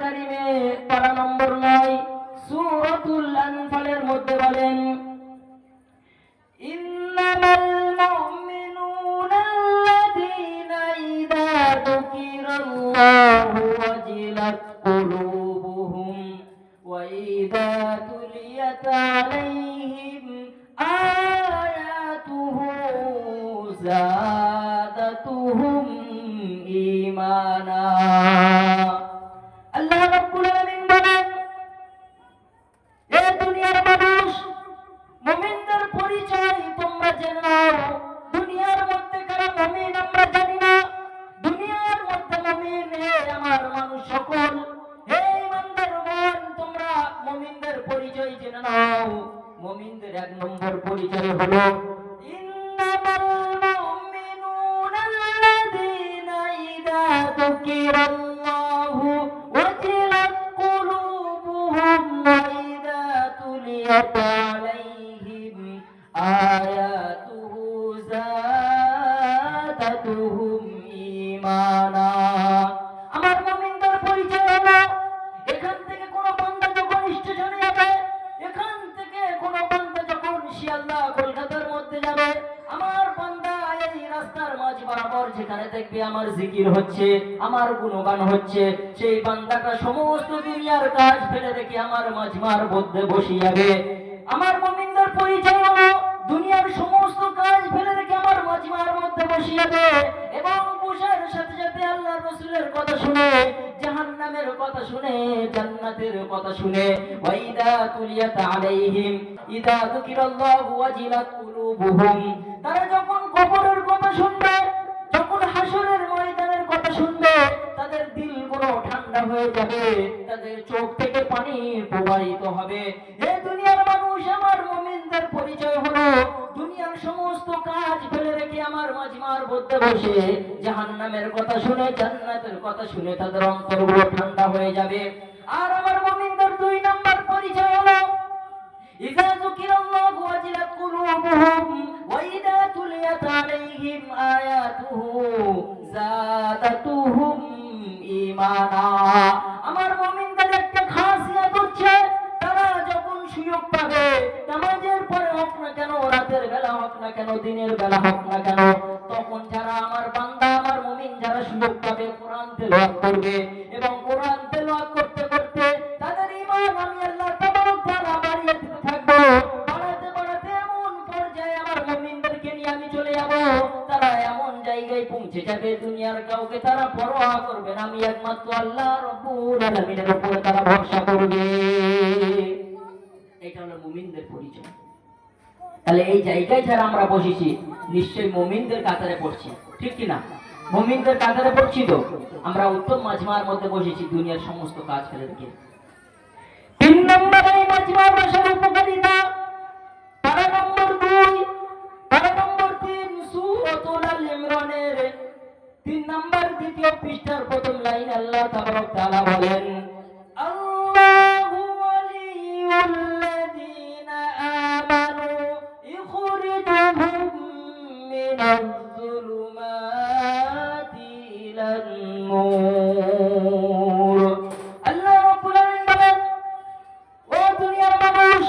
কারিমে পারা নম্বর নয়। সূরাতুল আনফালের মধ্যে বলেন পরিচয় হলো হচ্ছে, সেই বান্দাটা সমস্ত দুনিয়ার কাজ ফেলে রেখে আমার মাঝমার মধ্যে বসে যাবে আমার মুমিনদের পরিচয় হলো, দুনিয়ার সমস্ত কাজ ফেলে রেখে আমার মাঝমার মধ্যে বসে যাবে এবং বসার সাথে সাথে আল্লাহ রসুলের কথা শুনে, জাহান্নামের কথা শুনে, জান্নাতের কথা শুনে ওয়াইদা তুলিয়াত আলাইহিম, ইদা যুকিরাল্লাহু ওয়াজিলাত কুলুবুহুম। তারা যখন কবরের কথা শুনবে, যখন হাসরের ময়দানের কথা শুনবে, তাদের দিলগুলো ঠান্ডা হয়ে যাবে, তাদের চোখ থেকে পানি প্রবাহিত হবে। দুনিয়ার মানুষ, আমার পরিচয় হলো, দুনিয়ার সমস্ত কাজ ফেলে রেখে আমার মাঝমার মধ্যে বসে, জাহান্নামের কথা শুনে, জান্নাতের কথা শুনে তাদের অন্তরগুলো ঠান্ডা হয়ে যাবে। আর আমার মুমিনদের পরিচয়। তাহলে এই জায়গায় যারা আমরা বসেছি, নিশ্চয়ই মুমিনদের কাতারে পড়ছি, ঠিক কি না? মুমিনদের কাতারে পড়ছি তো? আমরা উত্তম মাজমার মধ্যে বসেছি, দুনিয়ার সমস্ত কাজ ফেলে রেখে তিন নম্বরে এই মাজমা বসার উপকারিতা পারা নম্বর দুই পারা নম্বর তিন, সুরাতুল আল ইমরানের। তিন নম্বর, দ্বিতীয় পৃষ্ঠার প্রথম লাইন আল্লাহ তাবারক তাআলা বলেন আল্লাহু যুলুমাতি ইলান নূর আল্লাহ রাব্বুল আলামিন বলেন, ও দুনিয়ার মানুষ,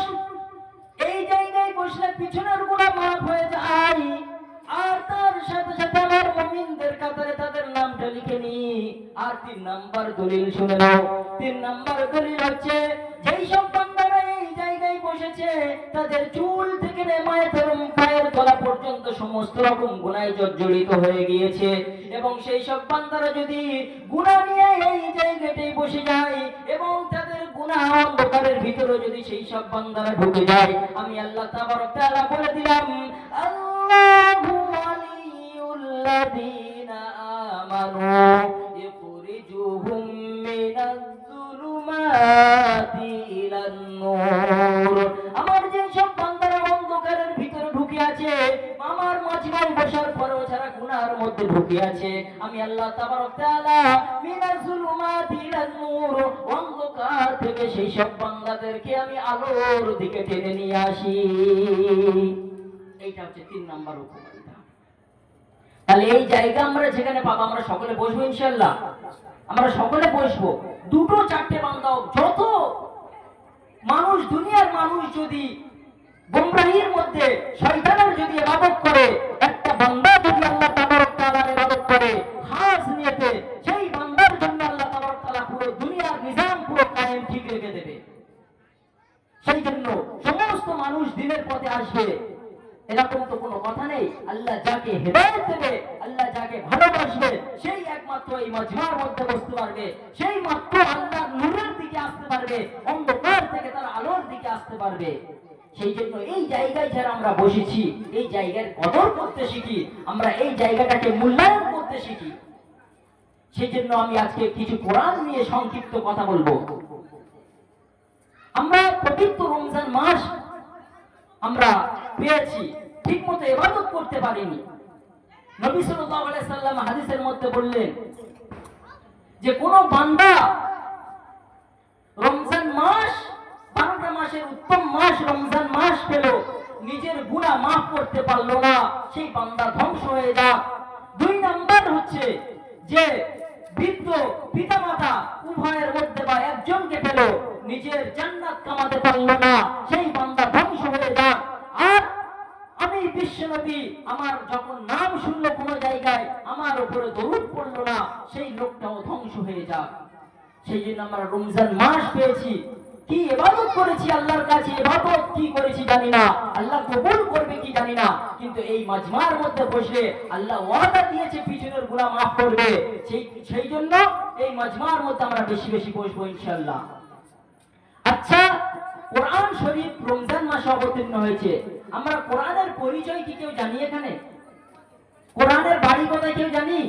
এই জায়গায় বসলে পিছনের গুণা মাফ হয়ে যায়, আর তার সাথে সাথে আমার মুমিনদের কাতারে তাদের নামটা লিখে নি। আর তিন নাম্বার দলিল শুনে নাও। তিন নাম্বার দলিল হচ্ছে, যেই সব বান্দারা এই জায়গায় বসেছে, তাদের চুল থেকে নেমায় ধরুন তলা পর্যন্ত সমস্ত রকম গুনায় জর্জরিত হয়ে গিয়েছে। এবং সেই সব বান্দারা যদি গুনাহ নিয়ে এই জায়গাটাই বসে যায় এবং তাদের গুনাহ অন্ধকারের ভিতরে যদি সেই সব বান্দারা ঢুকে যায়, আমি আল্লাহ তাবারক তাআলা বলে দিলাম, আল্লাহু ওয়ালিয়ুল্লাযীনা আমানু ইখরিজুহুম মিনাজ যুলুমাতি মধ্যে ঢুকে আছে। আমি আল্লাহ তাবারক তাআলা মিনাজ যুলুমাতি ইলান নূর অন্ধকার থেকে সেই সব বান্দাদেরকে আমি আলোর দিকে টেনে নিয়ে আসি। এইটা হচ্ছে তিন নাম্বার উপকারিতা। তাহলে এই জায়গা আমরা যেখানে পাবো আমরা সকলে বসবো ইনশাল্লাহ আমরা সকলে বসবো। দুটো চারটে বান্দা হোক, যত মানুষ দুনিয়ার মানুষ যদি গোমরাহির মধ্যে শয়তানের যদি ইবাদত করে একটা বান্দা তাবারক ইবাদত করে খাস নিয়তে সেই বান্দার জন্য আল্লাহ তাবারক তাআলা পুরো দুনিয়ার নিজাম পুরো কায়েম ঠিক রেখে দেবে। সেই জন্য সমস্ত মানুষ দিনের পথে আসবে। এরকম তো কোনো কথা নেই। আল্লাহ যাকে হেদায়েত দেবে, আল্লাহ যাকে ভালোবাসবে, সেই একমাত্র এই মজমার মধ্যে বসতে পারবে। সেই মাত্র আল্লাহর নূরের দিকে আসতে পারবে, অন্ধকার থেকে তার আলোর দিকে আসতে পারবে। সেই জন্য এই জায়গায় যারা আমরা বসেছি, এই জায়গার কদর করতে শিখি, আমরা এই জায়গাটাকে মূল্যায়ন করতে শিখি। সেই জন্য আমি আজকে কিছু কোরআন নিয়ে সংক্ষিপ্ত কথা বলব। আমরা পবিত্র রমজান মাস আমরা পেয়েছি ঠিক মতো এবাদত করতে পারিনি। নবী সাল্লাম হাদিসের মধ্যে বললেন যে কোন বান্দা রমজান মাস বারোটা মাসের উত্তম মাস, রমজান মাস পেল। নিজের গুণা মাফ করতে পারল না। সেই বান্দা ধ্বংস হয়ে যাক। দুই নাম্বার হচ্ছে যে বৃদ্ধ পিতামাতা উভয়ের মধ্যে বা একজনকে পেল। নিজের জান্নাত কামাতে পারল না। সেই বান্দা ধ্বংস হয়ে যাক। আর আমি বিশ্বনবী, আমার যখন নাম শুনলো কোনো জায়গায়, আমার উপরে দরুদ পড়ল না। সেই লোকটাও ধ্বংস হয়ে যাক। সেই জন্য আমরা রমজান মাস পেয়েছি। কি এবাদত করেছি আল্লাহর কাছে? এবাদত কি করেছি জানি না। আল্লাহ কবুল করবে কি জানি না। কিন্তু এই মাজমার মধ্যে বসলে আল্লাহ ওয়াদা দিয়েছে, পিছনের গুনাহ মাফ করবে। সেই সেই জন্য এই মাজমার মধ্যে আমরা বেশি বেশি বসবো ইনশাআল্লাহ। আচ্ছা কোরআন শরীফ রমজান মাসে অবতীর্ণ হয়েছে। আমরা কোরআনের পরিচয় কি কেউ জানি এখানে? কোরআনের বাড়ি কোথায় কেউ জানি?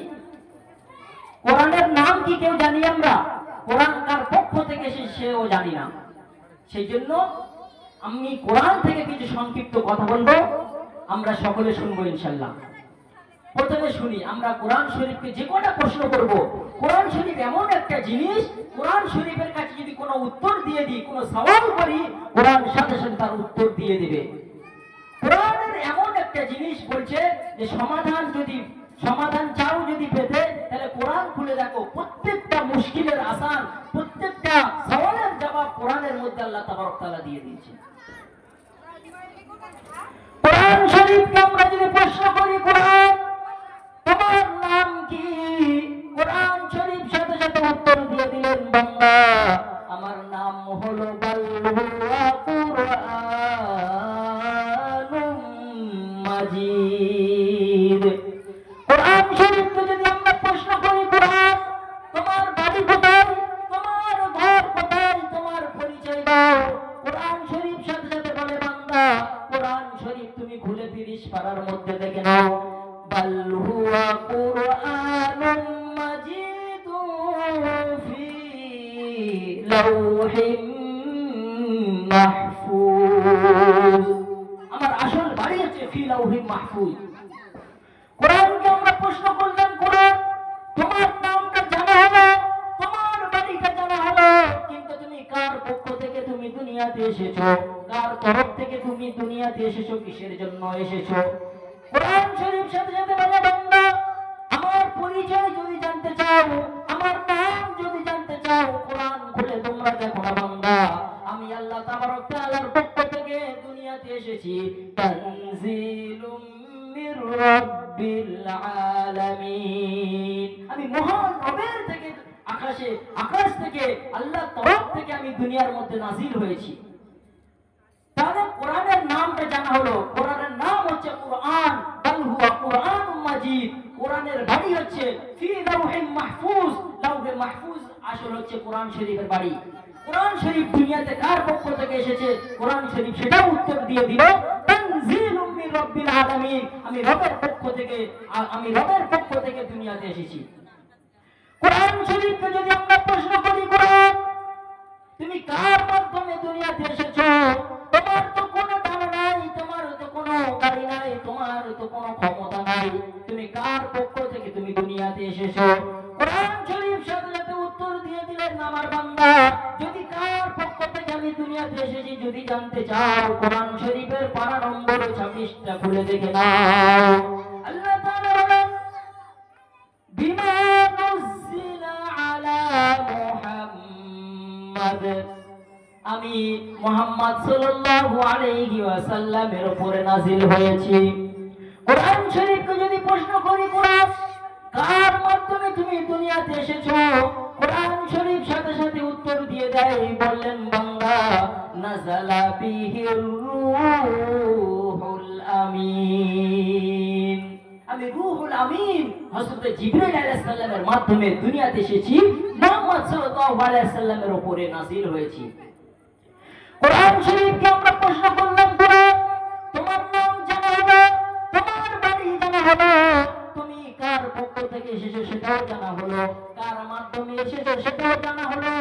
কোরআনের নাম কি কেউ জানি আমরা? কোরআন কার পক্ষ থেকে সেও জানি না। সেই জন্য আমি কোরআন থেকে কিছু সংক্ষিপ্ত কথা বলব, আমরা সকলে শুনব ইনশাল্লাহ। প্রথমে শুনি, আমরা কোরআন শরীফকে যে কটা প্রশ্ন করব? কোরআন শরীফ এমন একটা জিনিস, কোরআন শরীফের কাছে যদি কোনো উত্তর দিয়ে দিই, কোনো সওয়াল করি, কোরআন সাথে সাথে তার উত্তর দিয়ে দিবে। কোরআনের এমন একটা জিনিস বলছে যে সমাধান যদি সমাধান চাও যদি পেতে, তাহলে কোরআন খুলে দেখো, প্রত্যেকটা মুশকিলের আসান প্রত্যেকটা সওয়ালের জবাব কোরআনের মধ্যে আল্লাহ তাবারক তাআলা দিয়ে দিয়েছে। কোরআন শরীফকে আমরা যদি প্রশ্ন করি, কোরআন এসেছ কার তরফ থেকে তুমি দুনিয়াতে এসেছ, কিসের জন্য এসেছ? কোরআন শরীফ সাথে সাথে বলে বান্দা আমার পরিচয় যদি জানতে চাও, আমার নাম যদি জানতে চাও, কোরআন খুলে তোমরা দেখো না বান্দা আমি আল্লাহ তাবারক তাআলার পক্ষ থেকে দুনিয়াতে এসেছি। তানজিলুম মির রাব্বিল আলামিন। আমি মহান রবের থেকে আকাশে, আকাশ থেকে আল্লাহ তরফ থেকে আমি দুনিয়ার মধ্যে নাজিল হয়েছি। তাহলে কোরআনের নামটা জানা হলো। কোরআনের নাম হচ্ছে কোরআন শরীফ দুনিয়াতে উত্তর দিয়ে দিল আমি রবের পক্ষ থেকে আমি রবের পক্ষ থেকে দুনিয়াতে এসেছি। কোরআন শরীফকে যদি আমরা প্রশ্ন করি, কোরআন তুমি কার মাধ্যমে দুনিয়াতে এসেছ? তোমার তো কোনো টাকা নাই, তোমার তো কোনো গাড়ি নাই, তোমার তো কোনো ক্ষমতা নাই। তুমি কার পক্ষ থেকে তুমি দুনিয়াতে এসেছ? কোরআন শরীফ সাথে উত্তর দিয়ে দিলেন আমার বান্দা, যদি কার পক্ষ থেকে আমি দুনিয়াতে এসেছি যদি জানতে চাও, কোরআন শরীফের নম্বর ছাব্বিশটা খুলে দেখে নাও। আল্লাহ বিমান মোহাম্মদ আমি মোহাম্মদ সাল্লাল্লাহু আলাইহি ওয়াসাল্লামের উপরে নাজিল হয়েছি। কোরআন শরীফকে যদি প্রশ্ন করি, কোরআন কার মাধ্যমে তুমি দুনিয়াতে এসেছ? কোরআন শরীফ সাথে সাথে উত্তর দিয়ে দেয়, বললেন বাংলা নাজালা বিহির রূহুল আমিন। আমি রুহুল আমিন, হযরত জিবরাইল আলাইহিস সালামের মাধ্যমে দুনিয়াতে এসেছি। মুহাম্মদ সাল্লাল্লাহু আলাইহি সাল্লামের উপরে নাযিল হয়েছি। কোরআন শরীফকে আমরা প্রশ্ন করলাম কোরআন তোমার নাম জানা হলো তোমার বাড়ি জানা হলো তুমি কার পক্ষ থেকে এসেছ সেটাও জানা হলো? কার মাধ্যমে এসেছ সেটাও জানা হলো?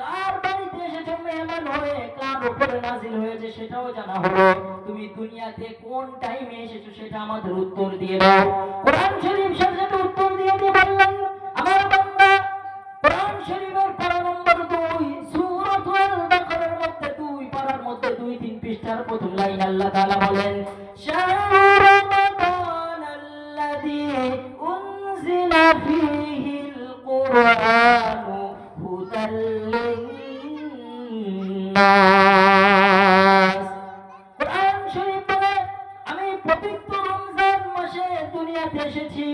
কার বাড়িতে এসেছ মেহমান হয়ে কার উপরে নাজিল হয়েছে সেটাও জানা হলো? তুমি দুনিয়াতে কোন টাইমে এসেছ সেটা আমাদের উত্তর দিয়ে দাও। কোরআন শরীফ সাথে উত্তর দিয়ে দিয়ে বললেন, আমার শরীফের পারা নম্বর দুই সূরাতুল বাকারার মধ্যে দুই পারার মধ্যে দুই, তিন পৃষ্ঠার প্রথম লাইন আল্লাহ তাআলা বলেন শাহরু রমাদান আল্লাযী উনজিলা ফীহিল আমি পবিত্র রমজান মাসে দুনিয়াতে এসেছি।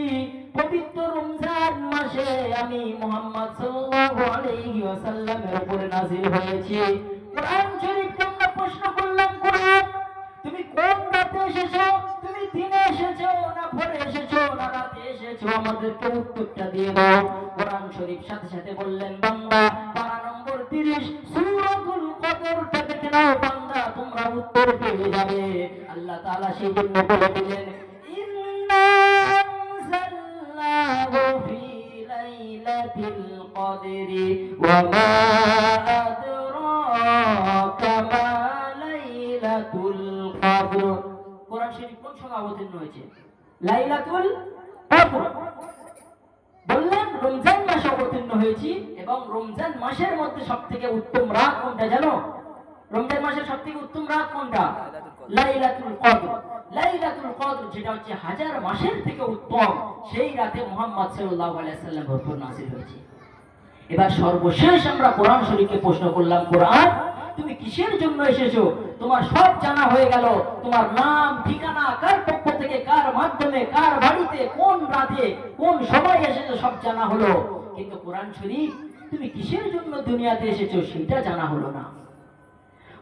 পবিত্র রমজান মাসে আমি মোহাম্মদ সাল্লাল্লাহু আলাইহি ওয়াসাল্লামের উপরে নাযিল হয়েছি। কোরআন শরীফকে আমরা প্রশ্ন করলাম, কোরআন, তুমি কোন রাতে এসেছ? তুমি দিনে এসেছ না ভোরে এসেছ? না রাতে এসেছ? আমাদেরকে উত্তরটা দিয়ে দাও। কোরআন শরীফ সাথে সাথে বললেন, বান্দা পারা নম্বর 30 সূরাতুল কদরটা দেখে নাও, বান্দা, তোমরা উত্তর পেয়ে যাবে। আল্লাহ তাআলা সেই জন্য বলে দিলেন লাইলাতিল কদরি ওয়া মা আদরাকা মা লাইলাতুল কদর কোরআন শরীফ কোন সময় অবতীর্ণ হয়েছে লাইলাতুল কদর বললেন রমজান মাসে অবতীর্ণ হয়েছি এবং রমজান মাসের মধ্যে সব থেকে উত্তম রাত কোনটা জানো রমজান মাসের সব থেকে উত্তম রাত কোনটা লাইলাতুল কদর। লাইলাতুল কদর যেটা হচ্ছে হাজার মাসের থেকে উত্তম, সেই রাতে মোহাম্মদ সাল্লাল্লাহু আলাইহি সাল্লাম হয়েছে। এবার সর্বশেষ আমরা কোরআন শরীফকে প্রশ্ন করলাম, কোরআন, তুমি কিসের জন্য এসেছ? তোমার সব জানা হয়ে গেল। তোমার নাম, ঠিকানা, কার পক্ষ থেকে, কার মাধ্যমে, কার বাড়িতে, কোন রাতে, কোন সময় এসেছ সব জানা হলো। কিন্তু কোরআন শরীফ, তুমি কিসের জন্য দুনিয়াতে এসেছ সেটা জানা হলো না।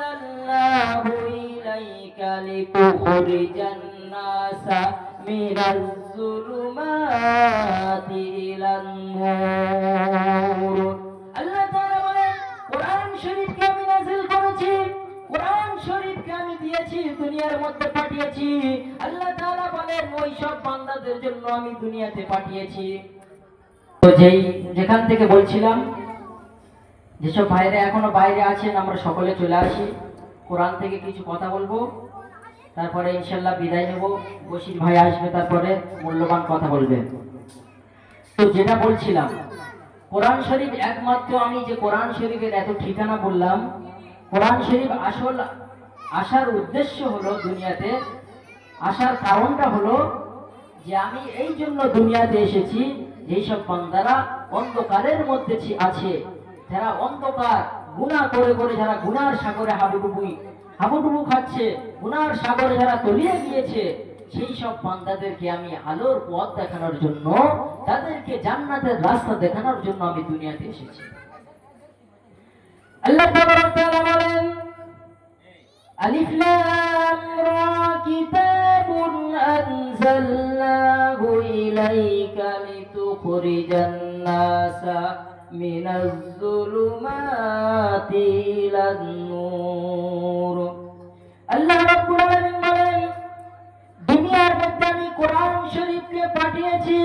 আনজালনাহু ইলাইকা লিতুখরিজান নাসা মিনাজ যুলুমাতি ইলান নূর আল্লাহ তাআলা বলেন, কোরআন শরীফকে আমি নাযিল করেছি, কোরআন শরীফকে আমি দিয়েছি, দুনিয়ার মধ্যে পাঠিয়েছি। আল্লাহ তাআলা বলেন, ওই সব বান্দাদের জন্য আমি দুনিয়াতে পাঠিয়েছি। তো যেই, যেখান থেকে বলছিলাম যেসব ভাইরা এখনও বাইরে আছেন, আমরা সকলে চলে আসি। কোরআন থেকে কিছু কথা বলব। তারপরে ইনশাল্লাহ বিদায় নেব। বসির ভাই আসবে, তারপরে মূল্যবান কথা বলবে। তো যেটা বলছিলাম, কোরআন শরীফ একমাত্র আমি যে কোরআন শরীফের এত ঠিকানা বললাম, কোরআন শরীফ আসল আসার উদ্দেশ্য হলো দুনিয়াতে। আসার কারণটা হলো যে আমি এই জন্য দুনিয়াতে এসেছি যেসব বান্দারা অন্ধকারের মধ্যে আছে যারা অন্ধকার, গুণা করে করে যারা গুনার সাগরে হাবুডুবুই হাবুডুবু খাচ্ছে গুনার সাগরে যারা তলিয়ে গিয়েছে, সেই সব বান্দাদেরকে আমি আলোর পথ দেখানোর জন্য, তাদেরকে জান্নাতের রাস্তা দেখানোর জন্য আমি দুনিয়াতে এসেছি। আল্লাহ বলেন من الظلمات إلى النور আল্লাহ রাব্বুল আলামিন বলেন দুনিয়ার মধ্যে আমি কোরআন শরীফকে পাঠিয়েছি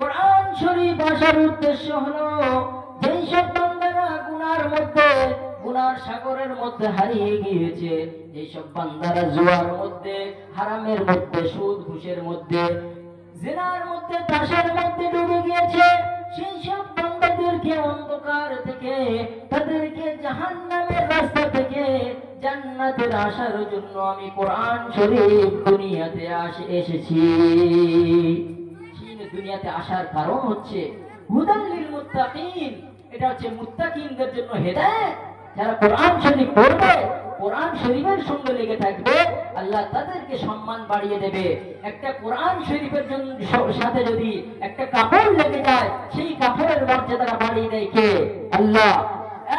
কোরআন শরীফ আসার উদ্দেশ্য হলো যেই সব বান্দারা গুনার মধ্যে গুনার সাগরের মধ্যে হারিয়ে গিয়েছে এইসব বান্দারা জুয়ার মধ্যে হারামের মধ্যে সুদ ঘুষের মধ্যে জেনার মধ্যে তাসের মধ্যে ডুবে গিয়েছে সেই সব বান্দাদেরকে অন্ধকার থেকে, তাদেরকে জাহান্নামের রাস্তা থেকে জান্নাতের আসার জন্য আমি কোরআন শরীফ দুনিয়াতে এসেছি। দুনিয়াতে আসার কারণ হচ্ছে হুদাল্লিল মুত্তাকিন। এটা হচ্ছে মুত্তাকিনদের জন্য হেদায়েত। যারা কোরআন শরীফ পড়বে কোরআন শরীফের সঙ্গে লেগে থাকবে, আল্লাহ তাদেরকে সম্মান বাড়িয়ে দেবে। একটা কোরআন শরীফের সাথে যদি একটা কাপড় লেগে যায়, সেই কাপড়ের মর্যাদাটা বাড়িয়ে দেয় কে? আল্লাহ।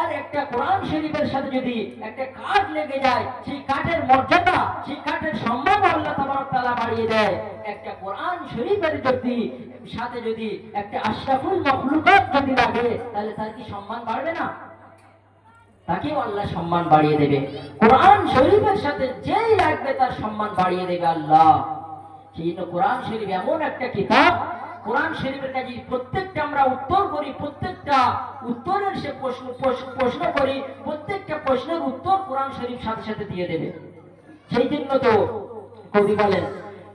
আর একটা কোরআন শরীফের সাথে যদি একটা কাঠ লেগে যায়, সেই কাঠের মর্যাদা, সেই কাঠের সম্মান আল্লাহ তাআলা বাড়িয়ে দেয়। একটা কোরআন শরীফের যদি সাথে যদি একটা আশরাফুল মখলুকাত যদি লাগে, তাহলে তার কি সম্মান বাড়বে না? তাকেও আল্লাহ সম্মান বাড়িয়ে দেবে। কোরআন শরীফের সাথে যেই লাগবে তার সম্মান বাড়িয়ে দেবে আল্লাহ। সেই জন্য কোরআন শরীফ এমন একটা কিতাব, কোরআন শরীফের কাছে প্রত্যেকটা আমরা উত্তর করি, প্রত্যেকটা উত্তরের সে প্রশ্ন- প্রশ্ন করি, প্রত্যেকটা প্রশ্নের উত্তর কোরআন শরীফ সাথে সাথে দিয়ে দেবে। সেই জন্য তো কবি বলেন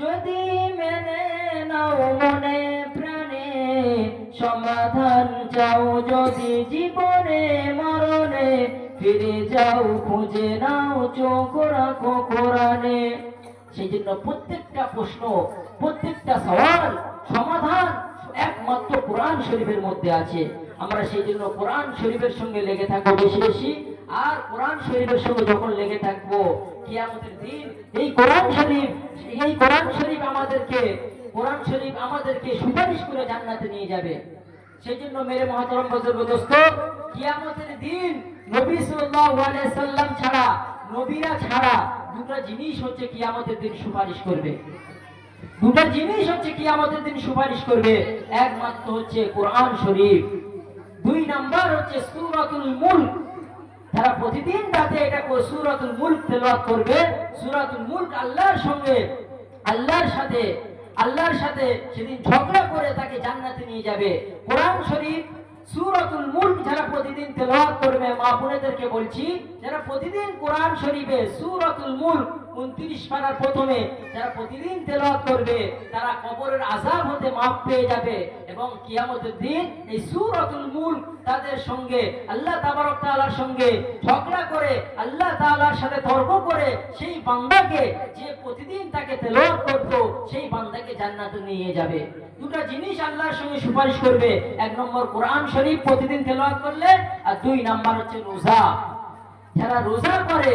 যদি মেনে নাও মনে প্রাণে, সমাধান চাও যদি জীবনে, মরণে, ফিরে যাও, খুঁজে নাও, চোখ রাখো কোরআনে। সেই জন্য প্রত্যেকটা প্রশ্ন, প্রত্যেকটা সওয়াল, সমাধান একমাত্র কোরআন শরীফের মধ্যে আছে। আমরা সেই জন্য কোরআন শরীফের সঙ্গে লেগে থাকব বেশি বেশি। আর কোরআন শরীফের সঙ্গে যখন লেগে থাকব, কিয়ামতের দিন এই কোরআন শরীফ, এই কোরআন শরীফ আমাদেরকে, কোরআন শরীফ আমাদেরকে সুপারিশ করে জান্নাতে নিয়ে যাবে। সেই জন্য মেরে মহাতরম বজর্গ দোস্ত, কিয়ামতের দিন নবী সাল্লাল্লাহু আলাইহি সাল্লাম ছাড়া, নবীরা ছাড়া দুটো জিনিস হচ্ছে কিয়ামতের দিন সুপারিশ করবে। দুটো জিনিস হচ্ছে কিয়ামতের দিন সুপারিশ করবে, একমাত্র হচ্ছে কোরআন শরীফ। দুই নাম্বার হচ্ছে সূরাতুল মুলক। তারা প্রতিদিন রাতে এটা সুরাতুল মুল্ক তেলাওয়াত করবে। সুরাতুল মুল্ক আল্লাহর সঙ্গে, আল্লাহর সাথে আল্লাহর সাথে সেদিন ঝগড়া করে তাকে জান্নাতে নিয়ে যাবে। কোরআন শরীফ সুরাতুল মুল্ক যারা প্রতিদিন তেলাওয়াত করবে, মা বলছি, যারা প্রতিদিন কোরআন শরীফে সুরাতুল মুলক 29 পারার প্রথমে যারা প্রতিদিন তেলাওয়াত করবে, তারা কবরের আযাব হতে মাফ পেয়ে যাবে এবং কিয়ামতের দিন এই সূরাতুল মুলক তাদের সঙ্গে, আল্লাহ তাবারক তাআলার সঙ্গে ঝগড়া করে, আল্লাহ তাআলার সাথে তর্ক করে, সেই বান্দাকে যে প্রতিদিন তাকে তেলাওয়াত করত, সেই বান্দাকে জান্নাতে নিয়ে যাবে। দুটো জিনিস আল্লাহর সঙ্গে সুপারিশ করবে। এক নম্বর, কোরআন শরীফ প্রতিদিন তেলাওয়াত করলে, আর দুই নাম্বার হচ্ছে রোজা। যারা রোজা করে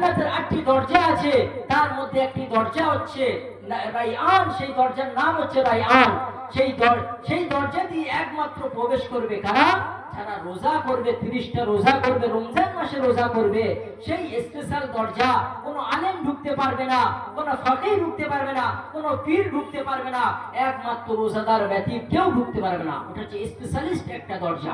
জান্নাতের আটটি দরজা আছে, তার মধ্যে একটি দরজা হচ্ছে না- রাইআন, সেই দরজার নাম হচ্ছে রাইআন। সেই সেই দরজা দিয়ে একমাত্র প্রবেশ করবে কারা? যারা রোজা করবে, তিরিশটা রোজা করবে, রমজান মাসে রোজা করবে, সেই স্পেশাল দরজা কোনো আলেম ঢুকতে পারবে না, কোনো ফকির ঢুকতে পারবে না, কোনো পীর ঢুকতে পারবে না, একমাত্র রোজাদার ব্যতীত কেউ ঢুকতে পারবে না। ওটা হচ্ছে স্পেশালিস্ট একটা দরজা।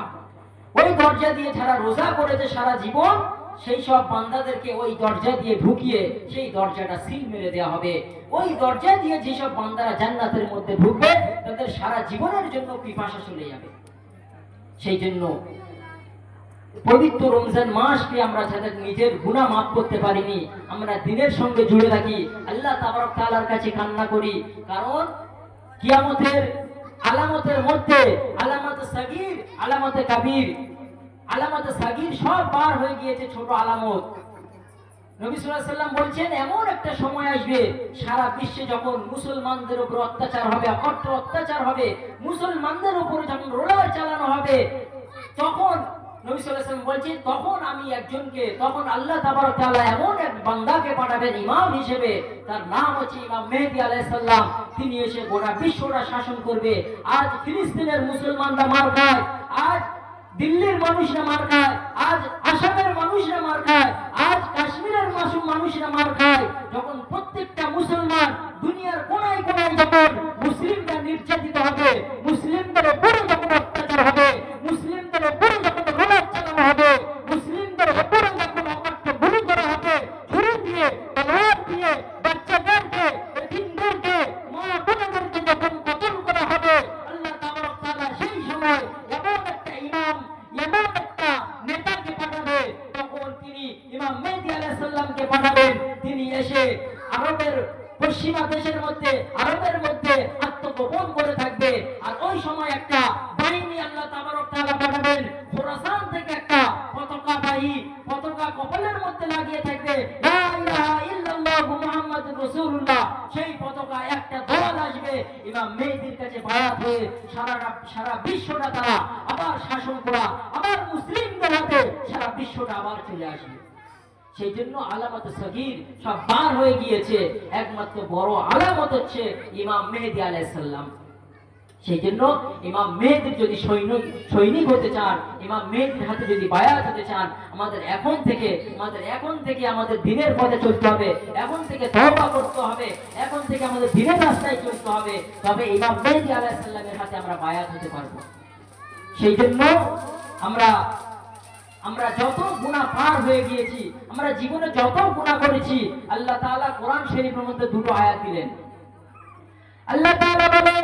ওই দরজা দিয়ে যারা রোজা করেছে সারা জীবন সেই সব বান্দাদেরকে ওই দরজা দিয়ে ঢুকিয়ে সেই দরজাটা সিল মেরে দেওয়া হবে। ওই দরজা দিয়ে যেসব বান্দারা জান্নাতের মধ্যে ঢুকবে, তাদের সারা জীবনের জন্য পিপাসা চলে যাবে। সেই জন্য পবিত্র রমজান মাসকে আমরা যাদের নিজের গুণা মাফ করতে পারিনি, আমরা দিনের সঙ্গে জুড়ে থাকি। আল্লাহ তাবারক তাআলার কাছে কান্না করি। কারণ কিয়ামতের আলামতের মধ্যে আলামত সাগীর, আলামতে কাবীর আলামতে সাগীর সব পার হয়ে গিয়েছে ছোট আলামত। নবী সাল্লাম বলছেন, এমন একটা সময় আসবে, সারা বিশ্বে যখন মুসলমানদের উপর অত্যাচার হবে, অকট্ট অত্যাচার হবে, মুসলমানদের উপরে যখন রোলার চালানো হবে, তখন নবী আলাইহি বলছেন, তখন আমি একজনকে, তখন আল্লাহ তাবারক তাআলা এমন এক বান্দাকে পাঠাবেন, ইমাম হিসেবে, তার নাম হচ্ছে ইমাম মেহেদী আলাইহিস সালাম। তিনি এসে গোটা বিশ্বটা শাসন করবে। আজ ফিলিস্তিনের মুসলমানরা মার খায়, আজ দিল্লির মানুষরা মার খায়, আজ আসামের মানুষরা মার খায়, আজ কাশ্মীরের মাসুম মানুষরা মার খায়। যখন প্রত্যেকটা মুসলমান দুনিয়ার কোনায় কোনায় যখন মুসলিমরা নির্যাতিত হবে, মুসলিমদের উপরে যখন অত্যাচার হবে, মুসলিমদের উপরে যখন সেই জন্য ইমাম মেহেদির যদি সৈনিক সৈনিক হতে চান, ইমাম মেহেদির হাতে যদি বায়াত হতে চান, আমাদের এখন থেকে, আমাদের এখন থেকে আমাদের দিনের পথে চলতে হবে, এখন থেকে তওবা করতে হবে, এখন থেকে আমাদের দিনের রাস্তায় চলতে হবে, তবে ইমাম মেহেদি আলাইসাল্লামের হাতে আমরা বায়াত হতে পারব। সেই জন্য আমরা আমরা যত গুনাহ পার হয়ে গিয়েছি, আমরা জীবনে যত গুনাহ করেছি, আল্লাহ তাআলা কোরআন শরীফের মধ্যে দুটো আয়াত দিলেন। আল্লাহ তাআলা বলেন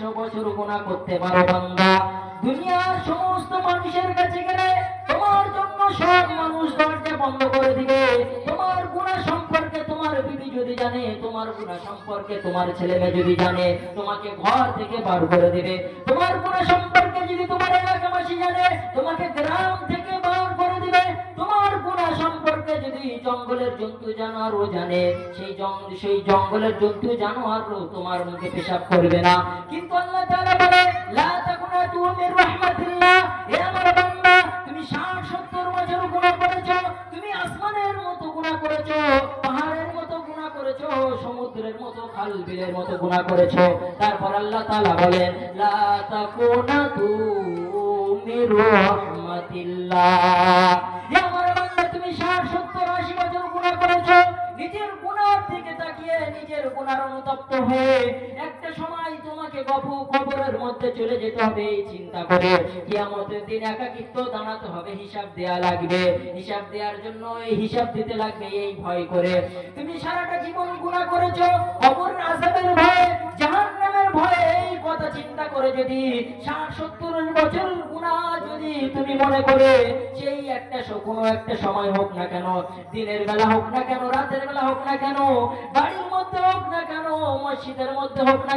একশো বছর গুণা করতে পারো বান্দা। দুনিয়ার সমস্ত মানুষের কাছে গেলে তোমার জন্য সব মানুষ দরজা বন্ধ করে দিবে। তোমার গুণা সম্পর্কে তোমার বিবি যদি জানে, তোমার গুণা সম্পর্কে তোমার ছেলে মেয়ে যদি জানে, তোমাকে ঘর থেকে বার করে দিবে। তোমার গুণা সম্পর্কে যদি তোমার এলাকাবাসী জঙ্গলের জন্তু জানোয়ারও জানে। সেই সেই জঙ্গলের জন্তু জানোয়ারও তোমার মুখে পেশাব করবে না। কিন্তু আল্লাহ তাআলা বলে, লা তাকুনাতু মির রাহমাতিল্লাহ। হে আমার বান্দা, তুমি 60 70 বছর গুনাহ করেছ, তুমি আসমানের মতো গুনাহ করেছ, পাহাড়ের মতো গুনাহ করেছ, সমুদ্রের মতো খাল বিলের মতো গুনাহ করেছ। তারপর আল্লাহ তাআলা বলেন, লা তাকুনাতু মির রাহমাতিল্লাহ। হে আমার বান্দা, তুমি 60 70 80 বছর গুনাহ করেছ নিজের গুনার নিজের গুণার অনুতপ্ত হয়ে একটা সময় তোমাকে গফু কবরের মধ্যে চলে যেতে হবে চিন্তা করে। কিয়ামতের দিন একাকিত্ব দাঁড়াতে হবে, হিসাব দেয়া লাগবে। হিসাব দেওয়ার জন্য এই হিসাব দিতে লাগবে, এই ভয় করে। তুমি সারাটা জীবন গুনাহ করেছ, কবর আযাবের ভয়ে, জাহান্নামের ভয়ে, এই কথা চিন্তা করে যদি ষাট, সত্তর বছর গুণা যদি তুমি মনে করে, সেই একটা কোনো একটা সময় হোক না কেন, দিনের বেলা হোক না কেন, রাতের বেলা হোক না কেন, বাড়ির মধ্যে হোক না কেন, মসজিদের মধ্যে হোক না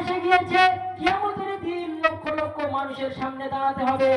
এসে গিয়েছে। কিয়ামতের দিন লক্ষ লক্ষ মানুষের সামনে দাঁড়াতে হবে।